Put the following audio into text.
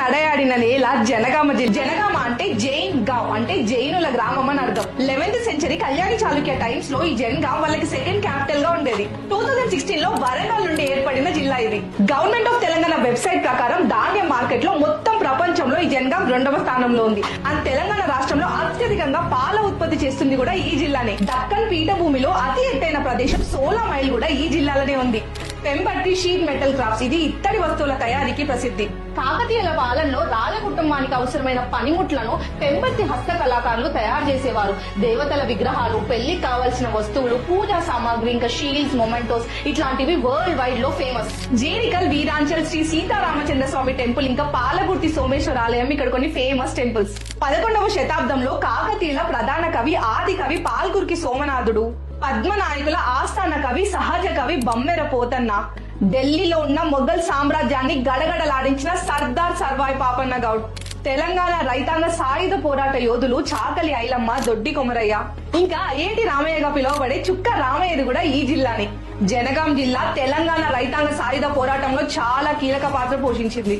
నడయాడిన నేల జనగామ జిల్లా జనగామ అంటే జైన్ గావ్ అంటే జైనుల గ్రామం అని అర్థం. లెవెన్త్ సెంచరీ కళ్యాణి చాళుక్య టైమ్స్లో ఈ జనగాం వాళ్ళకి సెకండ్ క్యాపిటల్గా ఉండేది. టూ థౌసండ్ సిక్స్టీన్లో వరంగల్ నుండి ఏర్పడిన జిల్లా ఇది. గవర్నమెంట్ ఆఫ్ తెలంగాణ వెబ్సైట్ ప్రకారం ధాన్యం మార్కెట్లో మొత్తం ప్రపంచంలో ఈ జనగాం రెండవ స్థానంలో ఉంది. అండ్ తెలంగాణ రాష్ట్రంలో అత్యధికంగా పాల ఉత్పత్తి చేస్తుంది కూడా ఈ జిల్లానే. దక్కన్ పీఠభూమిలో అతి ఎత్తైన ప్రదేశం సోలా మైల్ కూడా ఈ జిల్లాలోనే ఉంది. Pembarthi sheet metal crafts. ఇది ఇత్తడి వస్తువుల తయారీకి ప్రసిద్ధి. కాకతీయుల పాలనలో రాజ కుటుంబానికి అవసరమైన పనిముట్లను పెంపర్తి హస్త కళాకారులు తయారు చేసేవారు. దేవతల విగ్రహాలు పెళ్ళికి కావాల్సిన వస్తువులు పూజా సామాగ్రి ఇంకా షీల్డ్స్ మొమెంటోస్ ఇట్లాంటివి వరల్డ్ వైడ్లో ఫేమస్. జీరికల్ వీరాంచల్ శ్రీ సీతారామచంద్ర స్వామి టెంపుల్ ఇంకా పాలగుర్తి సోమేశ్వర ఆలయం ఇక్కడ కొన్ని ఫేమస్ టెంపుల్స్. పదకొండవ శతాబ్దంలో కాకతీయుల ప్రధాన కవి ఆది కవి పాల్గురికి సోమనాథుడు. పద్మనాయకుల ఆస్థాన కవి సహజ కవి బమ్మెర పోతన్న. ఢిల్లీలో ఉన్న మొఘల్ సామ్రాజ్యాన్ని గడగడలాడించిన సర్దార్ సర్వాయి పాపన్న గౌడ్. తెలంగాణ రైతాంగ సాయుధ పోరాట యోధులు చాకలి ఐలమ్మ దొడ్డి కొమరయ్య. ఇంకా ఏంటి రామయ్యగా పిలువబడే చుక్క రామయ్యది కూడా ఈ జిల్లాని. జనగాం జిల్లా తెలంగాణ రైతాంగ సాయుధ పోరాటంలో చాలా కీలక పాత్ర పోషించింది.